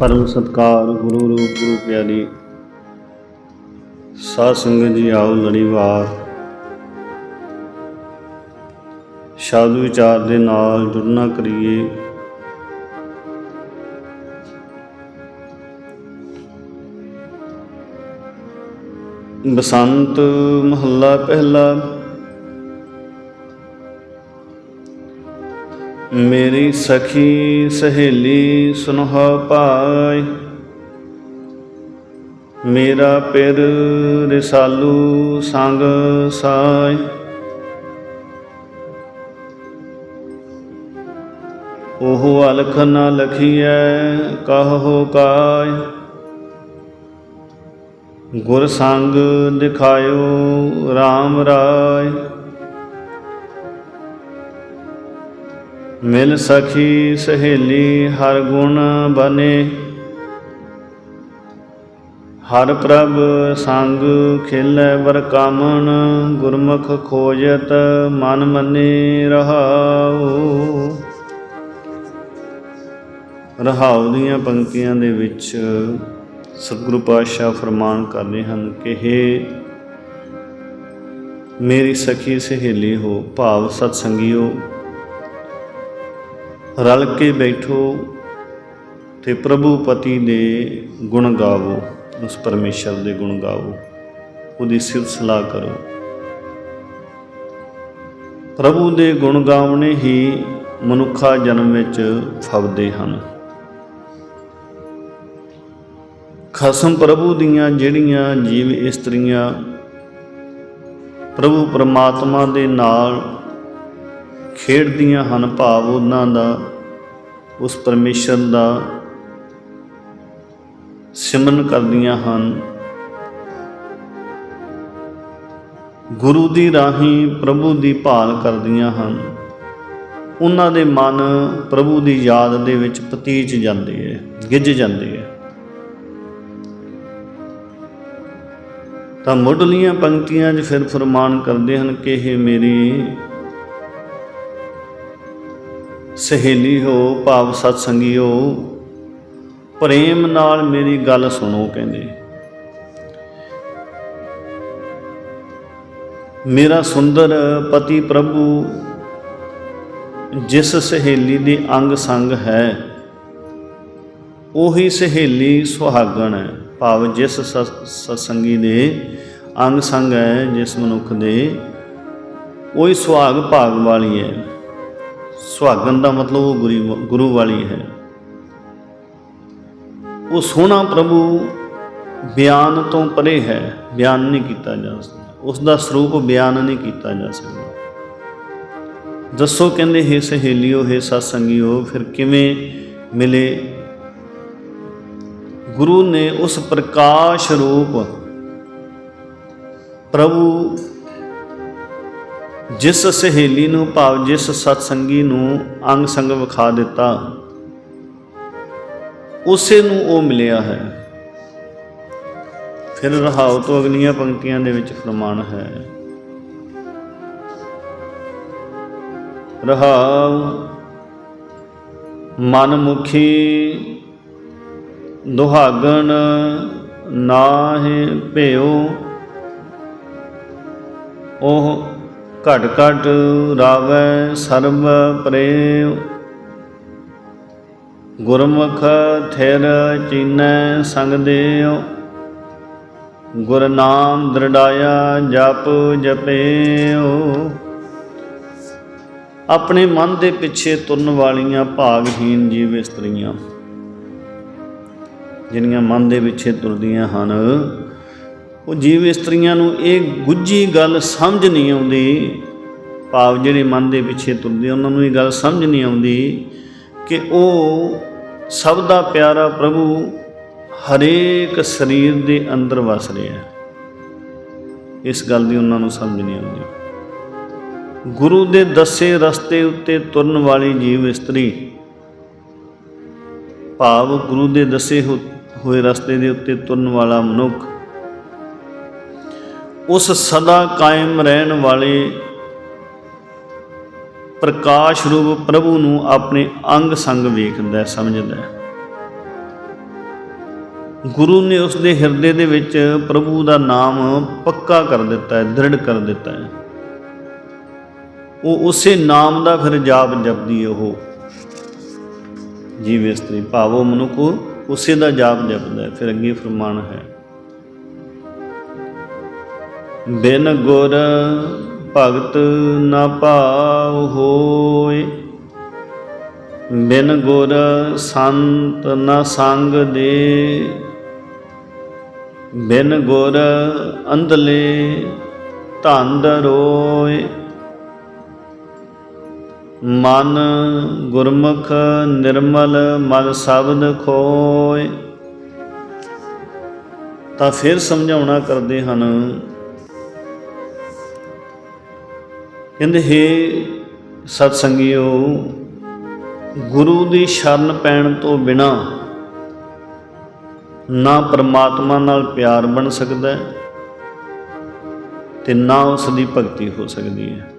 ਪਰਮ ਸਤਕਾਰ ਗੁਰੂ ਰੂਪ ਗੁਰੂ ਪਿਆਰੀ। ਸਾਧ ਸੰਗਤ ਜੀ ਆਓ ਲੜੀਵਾਰ ਸ਼ਬਦ ਵਿਚਾਰ ਦੇ ਨਾਲ ਜੁੜਨਾ ਕਰੀਏ। ਬਸੰਤ ਮਹੱਲਾ ਪਹਿਲਾ ਮੇਰੀ ਸਖੀ ਸਹੇਲੀ ਸੁਨਹਾ ਪਾਈ ਮੇਰਾ ਪਿਰ ਰਸਾਲੂ ਸੰਗ ਸਾਈ ਉਹ ਅਲਖ ਨਾ ਲਖੀਐ, ਕਹੋ ਕਾਇ ਗੁਰ ਸੰਗ ਦਿਖਾਇਓ RAM ਰਾਏ। ਮਿਲ ਸਖੀ ਸਹੇਲੀ ਹਰ ਗੁਣ ਬਨੇ। ਹਰ ਪ੍ਰਭ ਸੰਗ ਖੇਲੇ ਵਰ ਕਾਮਣ ਗੁਰਮੁਖ ਖੋਜਤ ਮਨ ਮੰਨੇ ਰਹਾਉ। ਰਹਾਉ ਦੀਆਂ ਪੰਕਤੀਆਂ ਦੇ ਵਿੱਚ ਸਤਿਗੁਰੂ ਪਾਤਸ਼ਾਹ ਫਰਮਾਨ ਕਰਦੇ ਹਨ ਕਿ हे ਮੇਰੀ ਸਖੀ ਸਹੇਲੀ ਹੋ, ਭਾਵ ਸਤ ਸੰਗਿਓ ਰਲ ਕੇ ਬੈਠੋ ਤੇ ਪ੍ਰਭੂ ਪਤੀ ਦੇ ਗੁਣ ਗਾਵੋ, ਉਸ ਪਰਮੇਸ਼ਰ ਦੇ ਗੁਣ ਗਾਵੋ, ਉਹਦੀ ਸਿਲਸਿਲਾ ਕਰੋ। ਪ੍ਰਭੂ ਦੇ ਗੁਣ ਗਾਉਣੇ ਹੀ ਮਨੁੱਖਾ ਜਨਮ ਵਿੱਚ ਫਵਦੇ ਹਨ। ਖਸਮ ਪ੍ਰਭੂ ਦੀਆਂ ਜਿਹੜੀਆਂ ਜੀਵ ਇਸਤਰੀਆਂ, ਪ੍ਰਭੂ ਪਰਮਾਤਮਾ ਦੇ ਨਾਲ ਖੇਡਦੀਆਂ ਹਨ ਭਾਵ ਉਹਨਾਂ ਦਾ, ਉਸ ਪਰਮੇਸ਼ਰ ਦਾ ਸਿਮਰਨ ਕਰਦੀਆਂ ਹਨ। ਗੁਰੂ ਦੀ ਰਾਹੀਂ ਪ੍ਰਭੂ ਦੀ ਭਾਲ ਕਰਦੀਆਂ ਹਨ। ਉਹਨਾਂ ਦੇ ਮਨ ਪ੍ਰਭੂ ਦੀ ਯਾਦ ਦੇ ਵਿੱਚ ਪਤੀਚ ਜਾਂਦੇ ਹੈ ਗਿੱਜ ਜਾਂਦੇ ਹੈ ਤਾਂ ਮੁੱਢਲੀਆਂ ਪੰਕਤੀਆਂ 'ਚ ਫਿਰ ਫਰਮਾਨ ਕਰਦੇ ਹਨ ਕਿ ਇਹ ਮੇਰੀ ਸਹੇਲੀ ਹੋ, ਭਾਵ ਸਤ ਸੰਗੀਓ ਪ੍ਰੇਮ ਨਾਲ ਮੇਰੀ ਗੱਲ ਸੁਣੋ ਕਹਿੰਦੇ। ਮੇਰਾ ਸੁੰਦਰ ਪਤੀ ਪ੍ਰਭੂ, ਜਿਸ ਸਹੇਲੀ ਦੇ ਅੰਗ ਸੰਗ ਹੈ, ਉਹੀ ਸਹੇਲੀ ਸੁਹਾਗਣ ਹੈ, ਭਾਵ ਜਿਸ ਸਤਸੰਗੀ ਦੇ ਅੰਗ ਸੰਗ ਹੈ, ਜਿਸ ਮਨੁੱਖ ਦੇ, ਉਹੀ ਸੁਹਾਗ ਭਾਗ ਵਾਲੀ ਹੈ। ਸੁਹਾਗਣ ਦਾ ਮਤਲਬ ਉਹ ਗੁਰੂ ਗੁਰੂ ਵਾਲੀ ਹੈ। ਉਹ ਸੋਹਣਾ ਪ੍ਰਭੂ ਬਿਆਨ ਤੋਂ ਪਰੇ ਹੈ, ਬਿਆਨ ਨਹੀਂ ਕੀਤਾ ਜਾ ਸਕਦਾ। ਉਸ ਦਾ ਸਰੂਪ ਬਿਆਨ ਨਹੀਂ ਕੀਤਾ ਜਾ ਸਕਦਾ। ਦੱਸੋ ਕਹਿੰਦੇ, ਹੈ ਸਹੇਲਿਓ, ਹੈ ਸਤਸੰਗਿਓ, ਫਿਰ ਕਿਵੇਂ ਮਿਲੇ? ਗੁਰੂ ਨੇ ਉਸ ਪ੍ਰਕਾਸ਼ ਰੂਪ, ਪ੍ਰਭੂ ਜਿਸ ਸਹੇਲੀ ਨੂੰ ਭਾਵ, ਜਿਸ ਸਤਸੰਗੀ ਨੂੰ ਅੰਗ ਸੰਗ ਵਿਖਾ ਦਿੱਤਾ, ਉਸੇ ਨੂੰ ਉਹ ਮਿਲਿਆ ਹੈ। ਫਿਰ ਰਹਾਉ ਤੋਂ ਅਗਲੀਆਂ ਪੰਕਤੀਆਂ ਦੇ ਵਿੱਚ ਫਰਮਾਨ ਹੈ। ਰਹਾਉ ਮਨ ਮੁਖੀ ਦੁਹਾਗਣ ਨਾਹਿ ਭਿਓ ਉਹ ਘਟ ਘਟ ਰਾਵੈ ਸਰਬ ਪ੍ਰੇਮ ਗੁਰਮੁਖ ਥਿਰ ਚੀਨੈ ਸੰਗ ਦੇਉ। ਗੁਰ ਨਾਮ ਦ੍ਰਿੜਾਇਆ ਜਪ ਜਪਿਓ ਆਪਣੇ ਮਨ ਦੇ ਪਿੱਛੇ ਤੁਰਨ ਵਾਲੀਆਂ ਭਾਗਹੀਨ ਜੀਵ ਇਸਤਰੀਆਂ ਜਿਹੜੀਆਂ ਮਨ ਦੇ ਪਿੱਛੇ ਤੁਰਦੀਆਂ ਹਨ ਉਹ ਜੀਵ ਇਸਤਰੀਆਂ ਨੂੰ ਇਹ ਗੁੱਜੀ ਗੱਲ ਸਮਝ ਨਹੀਂ ਆਉਂਦੀ, ਭਾਵ ਜਿਹੜੇ ਮਨ ਦੇ ਪਿੱਛੇ ਤੁਰਦੇ ਉਹਨਾਂ ਨੂੰ ਇਹ ਗੱਲ ਸਮਝ ਨਹੀਂ ਆਉਂਦੀ ਕਿ ਉਹ ਸਭ ਦਾ ਪਿਆਰਾ ਪ੍ਰਭੂ ਹਰੇਕ ਸਰੀਰ ਦੇ ਅੰਦਰ ਵਸ ਰਿਹਾ ਹੈ। ਇਸ ਗੱਲ ਦੀ ਉਹਨਾਂ ਨੂੰ ਸਮਝ ਨਹੀਂ ਆਉਂਦੀ। ਗੁਰੂ ਦੇ ਦੱਸੇ ਰਸਤੇ ਉੱਤੇ ਤੁਰਨ ਵਾਲੀ ਜੀਵ ਇਸਤਰੀ, ਭਾਵ ਗੁਰੂ ਦੇ ਦੱਸੇ ਹੋਏ ਰਸਤੇ ਦੇ ਉੱਤੇ ਤੁਰਨ ਵਾਲਾ ਮਨੁੱਖ ਉਸ ਸਦਾ ਕਾਇਮ ਰਹਿਣ ਵਾਲੇ ਪ੍ਰਕਾਸ਼ ਰੂਪ ਪ੍ਰਭੂ ਨੂੰ ਆਪਣੇ ਅੰਗ ਸੰਗ ਵੇਖਦਾ ਸਮਝਦਾ ਗੁਰੂ ਨੇ ਉਸ ਦੇ ਹਿਰਦੇ ਦੇ ਵਿੱਚ ਪ੍ਰਭੂ ਦਾ ਨਾਮ ਪੱਕਾ ਕਰ ਦਿੱਤਾ ਹੈ, ਦ੍ਰਿੜ ਕਰ ਦਿੱਤਾ ਹੈ। ਉਹ ਉਸੇ ਨਾਮ ਦਾ ਫਿਰ ਜਾਪ ਜਪਦੀ ਉਹ। ਜੀਵ ਇਸਤਰੀ ਭਾਵੋ ਮਨੁੱਖ ਉਸੇ ਦਾ ਜਾਪ ਜਪਦਾ ਫਿਰ ਅੱਗੇ ਫਰਮਾਨ ਹੈ ਬਿਨ ਗੁਰ ਭਗਤ ਨਾ ਭਾਵ ਹੋਏ। ਬਿਨ ਗੁਰ ਸੰਤ ਨਾ ਸੰਗ ਦੇ। ਬਿਨ ਗੁਰ ਅੰਧਲੇ ਧੰਦ ਰੋਏ। ਮਨ ਗੁਰਮੁਖ ਨਿਰਮਲ ਮਨ ਸ਼ਬਦ ਖੋਏ। ਤਾਂ ਫਿਰ ਸਮਝਾਉਣਾ ਕਰਦੇ ਹਨ ਕਹਿੰਦੇ, ਹੇ ਸਤ ਸੰਗਿਓ ਗੁਰੂ ਦੀ ਸ਼ਰਨ ਪੈਣ ਤੋਂ ਬਿਨਾ ਨਾ ਪਰਮਾਤਮਾ ਨਾਲ ਪਿਆਰ ਬਣ ਸਕਦਾ ਹੈ ਤੇ ਨਾ ਉਸ ਦੀ ਭਗਤੀ ਹੋ ਸਕਦੀ ਹੈ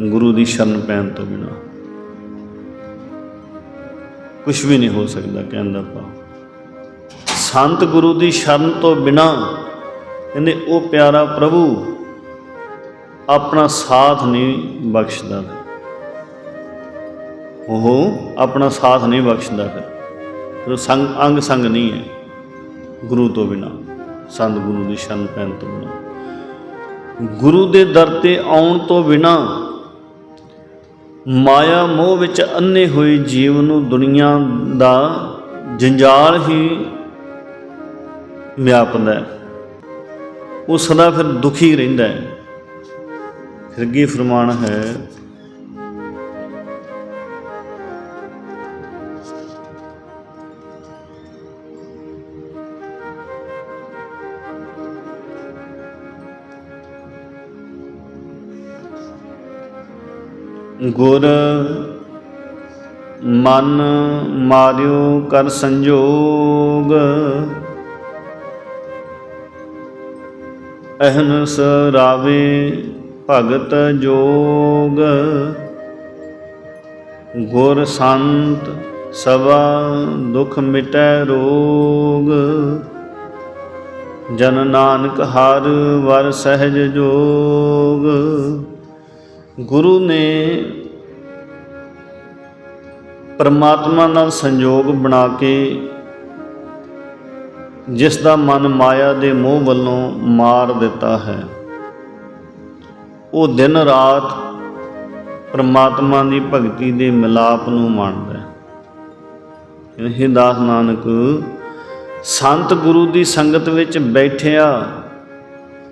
ਗੁਰੂ ਦੀ ਸ਼ਰਨ ਪੈਣ ਤੋਂ ਬਿਨਾ। ਕੁਝ ਵੀ ਨਹੀਂ ਹੋ ਸਕਦਾ ਕਹਿਣ ਦਾ ਭਾਵ। ਸੰਤ ਗੁਰੂ ਦੀ ਸ਼ਰਨ ਤੋਂ ਬਿਨਾ, ਕਹਿੰਦੇ, ਉਹ ਪਿਆਰਾ ਪ੍ਰਭੂ ਆਪਣਾ ਸਾਥ ਨਹੀਂ ਬਖਸ਼ਦਾ ਉਹ ਆਪਣਾ ਸਾਥ ਨਹੀਂ ਬਖਸ਼ਦਾ ਫਿਰ। ਉਹ ਸੰਗ ਅੰਗ ਸੰਗ ਨਹੀਂ ਹੈ। ਗੁਰੂ ਤੋਂ ਬਿਨਾ ਸੰਤ ਗੁਰੂ ਦੀ ਸ਼ਰਨ ਪੈਣ ਤੋਂ ਬਿਨਾ। ਗੁਰੂ ਦੇ ਦਰ ਤੇ ਆਉਣ ਤੋਂ ਬਿਨਾ ਮਾਇਆ ਮੋਹ ਵਿੱਚ ਅੰਨੇ ਹੋਏ ਜੀਵ ਨੂੰ ਦੁਨੀਆ ਦਾ ਜੰਜਾਲ ਹੀ ਵਿਆਪਦਾ ਉਹ ਸਦਾ ਫਿਰ ਦੁਖੀ ਰਹਿੰਦਾ ਹੈ। ਫਿਰ ਅੱਗੇ ਫਰਮਾਨ ਹੈ ਗੁਰ ਮਨ ਮਾਰਿਓ ਕਰ ਸੰਜੋਗ ਅਹਨਸ ਰਾਵੇ ਭਗਤ ਜੋਗ। ਗੁਰ ਸੰਤ ਸਭਾ ਦੁਖ ਮਿਟੈ ਰੋਗ। ਜਨ ਨਾਨਕ ਹਰ ਵਰ ਸਹਿਜ ਜੋਗ। ਗੁਰੂ ਨੇ ਪਰਮਾਤਮਾ ਨਾਲ ਸੰਯੋਗ ਬਣਾ ਕੇ ਜਿਸ ਦਾ ਮਨ ਮਾਇਆ ਦੇ ਮੋਹ ਵੱਲੋਂ ਮਾਰ ਦਿੱਤਾ ਹੈ। ਉਹ ਦਿਨ ਰਾਤ ਪਰਮਾਤਮਾ ਦੀ ਭਗਤੀ ਦੇ ਮਿਲਾਪ ਨੂੰ ਮੰਨਦਾ ਹੈ। ਇਹ ਦਾਸ ਨਾਨਕ, ਸੰਤ ਗੁਰੂ ਦੀ ਸੰਗਤ ਵਿੱਚ ਬੈਠਿਆ,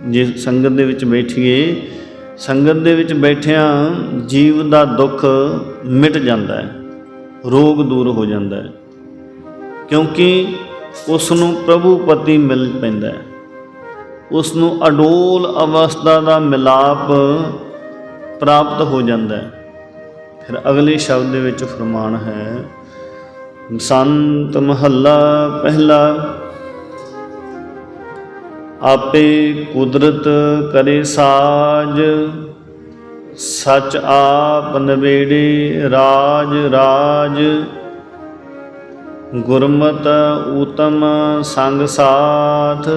ਜੇ ਸੰਗਤ ਦੇ ਵਿੱਚ ਬੈਠੀਏ, ਸੰਗਤ ਦੇ ਵਿੱਚ ਬੈਠਿਆਂ ਜੀਵ ਦਾ ਦੁੱਖ ਮਿਟ ਜਾਂਦਾ ਹੈ, ਰੋਗ ਦੂਰ ਹੋ ਜਾਂਦਾ ਹੈ, ਕਿਉਂਕਿ ਉਸ ਨੂੰ ਪ੍ਰਭੂ ਪਤੀ ਮਿਲ ਪੈਂਦਾ ਹੈ। ਉਸ ਨੂੰ ਅਡੋਲ ਅਵਸਥਾ ਦਾ ਮਿਲਾਪ ਪ੍ਰਾਪਤ ਹੋ ਜਾਂਦਾ ਹੈ। ਫਿਰ ਅਗਲੇ ਸ਼ਬਦ ਦੇ ਵਿੱਚ ਫਰਮਾਨ ਹੈ, ਸੰਤ ਮਹੱਲਾ ਪਹਿਲਾ, ਆਪੇ ਕੁਦਰਤ ਕਰੇ ਸਾਜ, ਸਚ ਆਪ ਨਵੇੜੇ ਰਾਜ ਰਾਜ। ਗੁਰਮਤ ਉਤਮ ਸੰਗ ਸਾਥ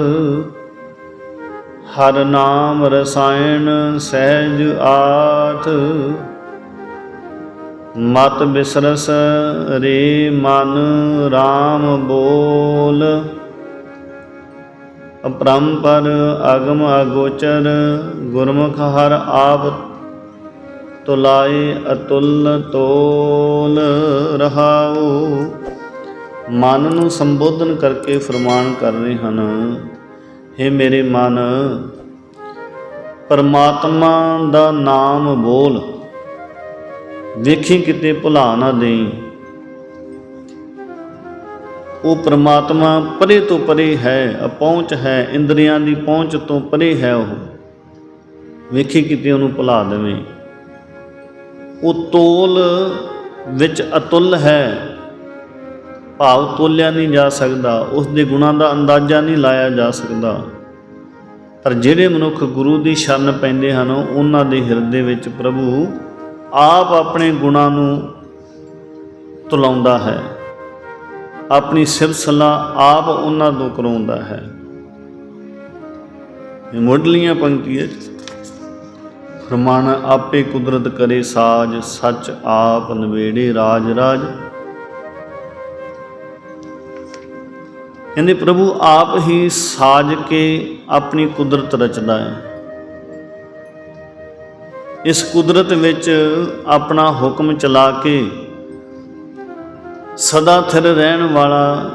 ਹਰ ਨਾਮ ਰਸਾਇਣ ਸਹਿਜ ਆਥ ਮਤ ਬਿਸਰਸ ਰੇ ਮਨ RAM ਬੋਲ। ਅਪਰੰਪਰ ਅਗਮ ਅਗੋਚਰ ਗੁਰਮੁਖ ਹਰ ਆਪ ਤੁਲਾਏ ਅਤੁਲ ਤੋਲ ਰਹਾਉ। ਮਨ ਨੂੰ ਸੰਬੋਧਨ ਕਰਕੇ ਫਰਮਾਨ ਕਰ ਰਹੇ ਹਨ हे ਮੇਰੇ ਮਨ, ਪਰਮਾਤਮਾ ਦਾ ਨਾਮ ਬੋਲ। ਵੇਖੀ ਕਿਤੇ ਭੁਲਾ ਨਾ ਦੇਈ। ਉਹ ਪ੍ਰਮਾਤਮਾ ਪਰੇ ਤੋਂ ਪਰੇ ਹੈ, ਅਪਹੁੰਚ ਹੈ, ਇੰਦਰੀਆਂ ਦੀ ਪਹੁੰਚ ਤੋਂ ਪਰੇ ਹੈ ਉਹ। ਵੇਖੀ ਕਿਤੇ ਉਹਨੂੰ ਭੁਲਾ ਦੇਵੇਂ। ਉਹ ਤੋਲ ਵਿੱਚ ਅਤੁੱਲ ਹੈ। ਭਾਵ ਤੋਲਿਆ ਨਹੀਂ ਜਾ ਸਕਦਾ ਉਸ ਦੇ ਗੁਣਾਂ ਦਾ ਅੰਦਾਜ਼ਾ ਨਹੀਂ ਲਾਇਆ ਜਾ ਸਕਦਾ। ਪਰ ਜਿਹੜੇ ਮਨੁੱਖ ਗੁਰੂ ਦੀ ਸ਼ਰਨ ਪੈਂਦੇ ਹਨ, ਉਹਨਾਂ ਦੇ ਹਿਰਦੇ ਵਿੱਚ ਪ੍ਰਭੂ ਆਪ ਆਪਣੇ ਗੁਣਾਂ ਨੂੰ ਤੁਲਾਉਂਦਾ ਹੈ। ਆਪਣੀ ਸਿਰਸਲਾ ਆਪ ਉਹਨਾਂ ਤੋਂ ਕਰਾਉਂਦਾ ਹੈ। ਇਹ ਮੁੱਢਲੀਆਂ ਪੰਕਤੀਆਂ 'ਚ, ਫਰਮਾਨ, ਆਪੇ ਕੁਦਰਤ ਕਰੇ ਸਾਜ, ਸੱਚ ਆਪ ਨਵੇੜੇ ਰਾਜ ਰਾਜ ਕਹਿੰਦੇ, ਪ੍ਰਭੂ, ਆਪ ਹੀ ਸਾਜ ਕੇ ਆਪਣੀ ਕੁਦਰਤ ਰਚਦਾ ਹੈ। ਇਸ ਕੁਦਰਤ ਵਿੱਚ ਆਪਣਾ ਹੁਕਮ ਚਲਾ ਕੇ ਸਦਾ ਥਿਰ ਰਹਿਣ ਵਾਲਾ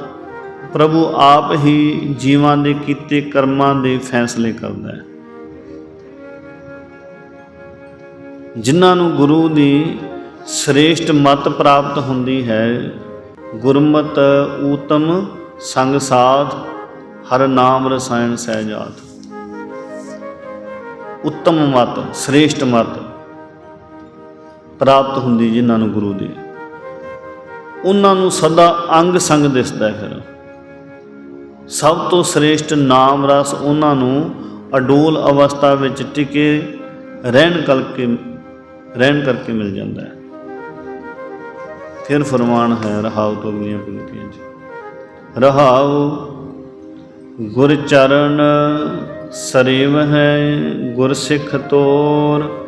ਪ੍ਰਭੂ ਆਪ ਹੀ ਜੀਵਾਂ ਦੇ ਕੀਤੇ ਕਰਮਾਂ ਦੇ ਫੈਸਲੇ ਕਰਦਾ ਹੈ। ਜਿਨ੍ਹਾਂ ਨੂੰ ਗੁਰੂ ਦੀ ਸ੍ਰੇਸ਼ਟ ਮਤ ਪ੍ਰਾਪਤ ਹੁੰਦੀ ਹੈ, ਗੁਰਮਤ ਊਤਮ ਸੰਗ ਸਾਧ, ਹਰ ਨਾਮ ਰਸਾਇਣ ਸਹਿਜਾਤ। ਉੱਤਮ ਮਤ, ਸ੍ਰੇਸ਼ਟ ਮਤ ਪ੍ਰਾਪਤ ਹੁੰਦੀ ਜਿਨ੍ਹਾਂ ਨੂੰ ਗੁਰੂ ਦੀ। ਉਹਨਾਂ ਨੂੰ ਸਦਾ ਅੰਗ ਸੰਗ ਦਿਸਦਾ ਹੈ ਫਿਰ। ਸਭ ਤੋਂ ਸ੍ਰੇਸ਼ਟ ਨਾਮ ਰਸ ਉਹਨਾਂ ਨੂੰ ਅਡੋਲ ਅਵਸਥਾ ਵਿੱਚ ਟਿਕੇ ਰਹਿਣ ਕਰਕੇ ਰਹਿਣ ਕਰਕੇ ਮਿਲ ਜਾਂਦਾ ਹੈ। ਫਿਰ ਫਰਮਾਨ ਹੈ, ਰਹਾਉ ਤੋਂ ਅਗਲੀਆਂ ਪੰਕਤੀਆਂ 'ਚ। ਰਹਾਉ। ਗੁਰ ਚਰਨ ਸਰੇਵ ਹੈ ਗੁਰ ਸਿੱਖ ਤੋਰ।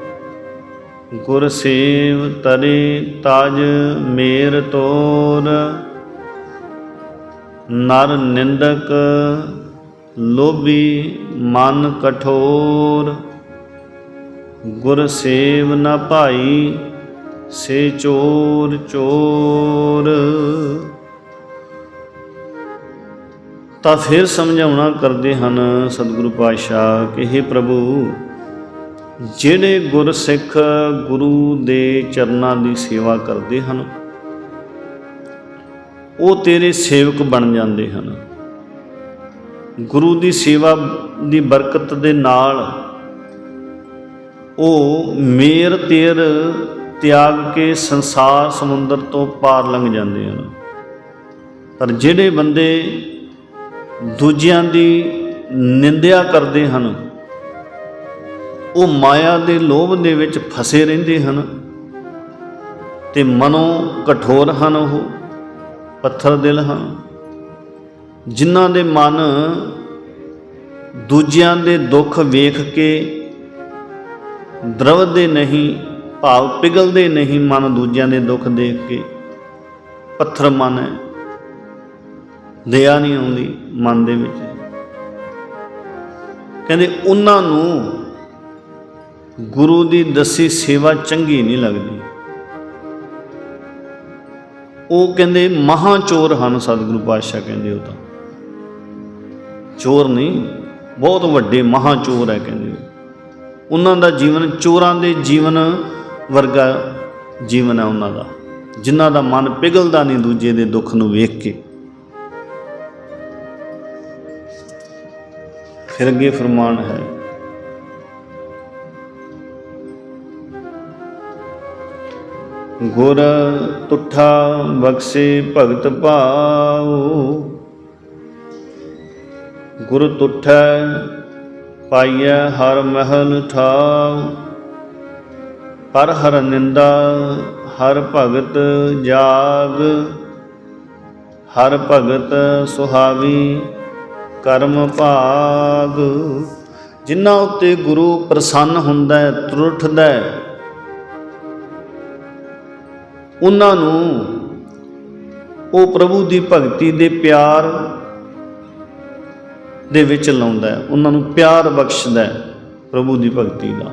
ਗੁਰ ਸੇਵ ਤਰੇ ਤਾਜ ਮੇਰ ਤੋਰ। ਨਰ ਨਿੰਦਕ ਲੋਭੀ ਮਨ ਕਠੋਰ। ਗੁਰ ਸੇਵ ਨ ਭਾਈ ਸੇ ਚੋਰ ਚੋਰ। ਤਾਂ ਫਿਰ ਸਮਝਾਉਣਾ ਕਰਦੇ ਹਨ ਸਤਿਗੁਰੂ ਪਾਤਸ਼ਾਹ ਕਿ हे ਪ੍ਰਭੂ, ਜਿਹੜੇ ਗੁਰਸਿੱਖ ਗੁਰੂ ਦੇ ਚਰਨਾਂ ਦੀ ਸੇਵਾ ਕਰਦੇ ਹਨ, ਉਹ ਤੇਰੇ ਸੇਵਕ ਬਣ ਜਾਂਦੇ ਹਨ। ਗੁਰੂ ਦੀ ਸੇਵਾ ਦੀ ਬਰਕਤ ਦੇ ਨਾਲ ਉਹ ਮੇਰ ਤੇਰ ਤਿਆਗ ਕੇ ਸੰਸਾਰ ਸਮੁੰਦਰ ਤੋਂ ਪਾਰ ਲੰਘ ਜਾਂਦੇ ਹਨ। ਪਰ ਜਿਹੜੇ ਬੰਦੇ ਦੂਜਿਆਂ ਦੀ ਨਿੰਦਿਆ ਕਰਦੇ ਹਨ। ਉਹ ਮਾਇਆ ਦੇ ਲੋਭ ਦੇ ਵਿੱਚ ਫਸੇ ਰਹਿੰਦੇ ਹਨ ਤੇ ਮਨੋਂ ਕਠੋਰ ਹਨ ਉਹ ਪੱਥਰ ਦਿਲ ਹਨ। ਜਿਨ੍ਹਾਂ ਦੇ ਮਨ ਦੂਜਿਆਂ ਦੇ ਦੁੱਖ ਵੇਖ ਕੇ ਦਰਵਦੇ ਨਹੀਂ, ਭਾਵ ਪਿਗਲਦੇ ਨਹੀਂ, ਮਨ ਦੂਜਿਆਂ ਦੇ ਦੁੱਖ ਦੇਖ ਕੇ ਪੱਥਰ ਮਨ ਹੈ। ਦਇਆ ਨਹੀਂ ਆਉਂਦੀ ਮਨ ਦੇ ਵਿੱਚ। ਕਹਿੰਦੇ ਉਹਨਾਂ ਨੂੰ ਗੁਰੂ ਦੀ ਦੱਸੀ ਸੇਵਾ ਚੰਗੀ ਨਹੀਂ ਲੱਗਦੀ। ਉਹ ਕਹਿੰਦੇ ਮਹਾ ਚੋਰ ਹਨ ਸਤਿਗੁਰੂ ਪਾਤਸ਼ਾਹ ਕਹਿੰਦੇ ਉਹ ਤਾਂ। ਚੋਰ ਨਹੀਂ, ਬਹੁਤ ਵੱਡੇ ਮਹਾ ਚੋਰ ਹੈ ਕਹਿੰਦੇ ਉਹਨਾਂ ਦਾ ਜੀਵਨ ਚੋਰਾਂ ਦੇ ਜੀਵਨ ਵਰਗਾ ਜੀਵਨ ਹੈ ਉਹਨਾਂ ਦਾ। ਜਿਨ੍ਹਾਂ ਦਾ ਮਨ ਪਿਘਲਦਾ ਨਹੀਂ, ਦੂਜੇ ਦੇ ਦੁੱਖ ਨੂੰ ਵੇਖ ਕੇ। ਫਿਰ ਅੱਗੇ ਫਰਮਾਨ ਹੈ। ਗੁਰ ਤੁਠਾ ਬਖਸ਼ੇ ਭਗਤ ਭਾਉ। ਗੁਰ ਤੁਠੈ ਪਾਈਐ ਹਰ ਮਹਿਲ ਠਾਉ। ਪਰ ਹਰ ਨਿੰਦਾ ਹਰ ਭਗਤ ਜਾਗ। ਹਰ ਭਗਤ ਸੁਹਾਵੀ ਕਰਮ ਭਾਗ। ਜਿਨ੍ਹਾਂ ਉੱਤੇ ਗੁਰੂ ਪ੍ਰਸੰਨ ਹੁੰਦਾ ਹੈ, ਤੁਰਠਦਾ ਹੈ, ਉਹਨਾਂ ਨੂੰ ਉਹ ਪ੍ਰਭੂ ਦੀ ਭਗਤੀ ਦੇ ਪਿਆਰ ਦੇ ਵਿੱਚ ਲਾਉਂਦਾ ਹੈ। ਉਹਨਾਂ ਨੂੰ ਪਿਆਰ ਬਖਸ਼ਦਾ ਹੈ ਪ੍ਰਭੂ ਦੀ ਭਗਤੀ ਦਾ।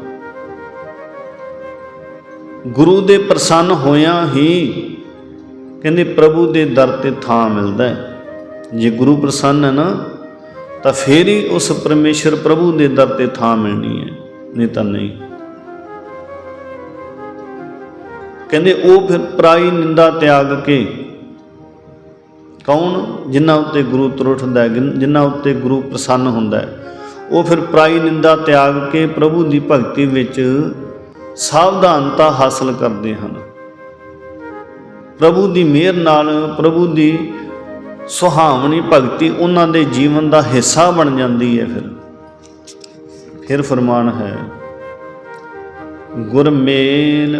ਗੁਰੂ ਦੇ ਪ੍ਰਸੰਨ ਹੋਇਆਂ ਹੀ ਕਹਿੰਦੇ ਪ੍ਰਭੂ ਦੇ ਦਰ ਤੇ ਥਾਂ ਮਿਲਦਾ ਹੈ। ਜੇ ਗੁਰੂ ਪ੍ਰਸੰਨ ਹੈ ਨਾ ਤਾਂ ਫੇਰ ਹੀ ਉਸ ਪਰਮੇਸ਼ਰ ਪ੍ਰਭੂ ਦੇ ਦਰ ਤੇ ਥਾਂ ਮਿਲਣੀ ਹੈ, ਨਹੀਂ ਤਾਂ ਨਹੀਂ। ਕਹਿੰਦੇ, ਉਹ ਫਿਰ ਪ੍ਰਾਈ ਨਿੰਦਾ ਤਿਆਗ ਕੇ ਕੌਣ? ਜਿਨ੍ਹਾਂ ਉੱਤੇ ਗੁਰੂ ਤੁਰਠਦਾ ਹੈ ਜਿਨ੍ਹਾਂ ਉੱਤੇ ਗੁਰੂ ਪ੍ਰਸੰਨ ਹੁੰਦਾ ਹੈ, ਉਹ ਫਿਰ ਪ੍ਰਾਈ ਨਿੰਦਾ ਤਿਆਗ ਕੇ ਪ੍ਰਭੂ ਦੀ ਭਗਤੀ ਵਿੱਚ ਸਾਵਧਾਨਤਾ ਹਾਸਲ ਕਰਦੇ ਹਨ। ਪ੍ਰਭੂ ਦੀ ਮਿਹਰ ਨਾਲ, ਪ੍ਰਭੂ ਦੀ ਸੁਹਾਵਣੀ ਭਗਤੀ ਉਹਨਾਂ ਦੇ ਜੀਵਨ ਦਾ ਹਿੱਸਾ ਬਣ ਜਾਂਦੀ ਹੈ ਫਿਰ। ਫਿਰ ਫਰਮਾਨ ਹੈ ਗੁਰ ਮੇਲ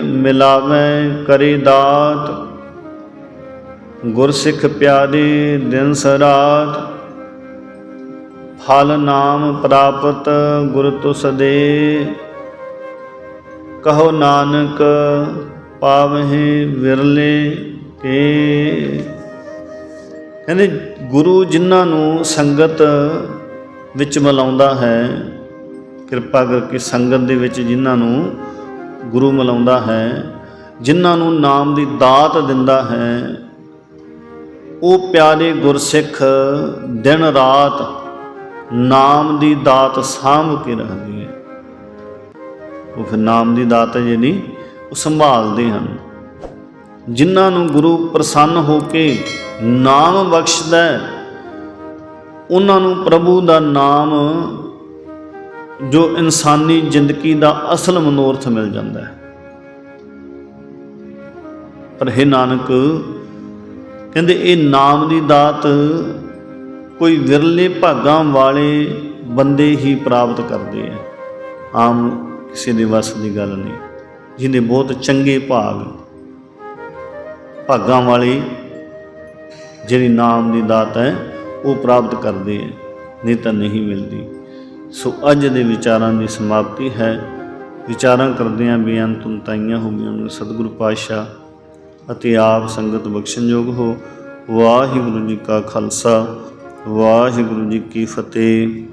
ਕਰੇ ਦਾਤ, ਗੁਰਸਿੱਖ ਪਿਆਰੇ ਦਿਨ ਸਰਾਤ, ਫਲ ਨਾਮ ਪ੍ਰਾਪਤ ਗੁਰ ਤੁਸ ਦੇ ਕਹੋ ਨਾਨਕ ਪਾਵਹਿ ਵਿਰਲੇ ਕੇ। ਕਹਿੰਦੇ ਗੁਰੂ ਜਿਨ੍ਹਾਂ ਨੂੰ ਸੰਗਤ ਵਿੱਚ ਮਿਲਾਉਂਦਾ ਹੈ, ਕਿਰਪਾ ਕਰਕੇ ਸੰਗਤ ਦੇ ਵਿੱਚ ਜਿਨ੍ਹਾਂ ਨੂੰ ਗੁਰੂ ਮਿਲਾਉਂਦਾ ਹੈ, ਜਿਨ੍ਹਾਂ ਨੂੰ ਨਾਮ ਦੀ ਦਾਤ ਦਿੰਦਾ ਹੈ, ਉਹ ਪਿਆਰੇ ਗੁਰਸਿੱਖ ਦਿਨ ਰਾਤ ਨਾਮ ਦੀ ਦਾਤ ਸਾਂਭ ਕੇ ਰੱਖਦੇ ਹੈ। ਉਹ ਫਿਰ ਨਾਮ ਦੀ ਦਾਤ ਜਿਹੜੀ ਉਹ ਸੰਭਾਲਦੇ ਹਨ। ਜਿਨ੍ਹਾਂ ਨੂੰ ਗੁਰੂ ਪ੍ਰਸੰਨ ਹੋ ਕੇ ਨਾਮ ਬਖਸ਼ਦਾ ਉਹਨਾਂ ਨੂੰ ਪ੍ਰਭੂ ਦਾ ਨਾਮ ਜੋ ਇਨਸਾਨੀ ਜ਼ਿੰਦਗੀ ਦਾ ਅਸਲ ਮਨੋਰਥ ਮਿਲ ਜਾਂਦਾ ਹੈ। ਪਰ ਇਹ ਨਾਨਕ, ਕਹਿੰਦੇ ਇਹ ਨਾਮ ਦੀ ਦਾਤ ਕੋਈ ਵਿਰਲੇ ਭਾਗਾਂ ਵਾਲੇ ਬੰਦੇ ਹੀ ਪ੍ਰਾਪਤ ਕਰਦੇ ਆ ਆਮ ਕਿਸੇ ਦੇ ਵੱਸ ਦੀ ਗੱਲ ਨਹੀਂ। ਜਿਹਨੇ ਬਹੁਤ ਚੰਗੇ ਭਾਗ, ਭਾਗਾਂ ਵਾਲੇ ਜਿਹੜੀ ਨਾਮ ਦੀ ਦਾਤ ਹੈ, ਉਹ ਪ੍ਰਾਪਤ ਕਰਦੇ ਹੈ, ਨਹੀਂ ਤਾਂ ਨਹੀਂ ਮਿਲਦੀ। ਸੋ ਅੱਜ ਦੇ ਵਿਚਾਰਾਂ ਦੀ ਸਮਾਪਤੀ ਹੈ। ਵਿਚਾਰਾਂ ਕਰਦਿਆਂ ਬੇਅੰਤ ਤਾਈਆਂ ਹੋ ਗਈਆਂ ਨੂੰ ਸਤਿਗੁਰੂ ਪਾਤਸ਼ਾਹ ਅਤੇ ਆਪ ਸੰਗਤ ਬਖਸ਼ਣਯੋਗ ਹੋ। ਵਾਹਿਗੁਰੂ ਜੀ ਕਾ ਖਾਲਸਾ, ਵਾਹਿਗੁਰੂ ਜੀ ਕੀ ਫਤਿਹ।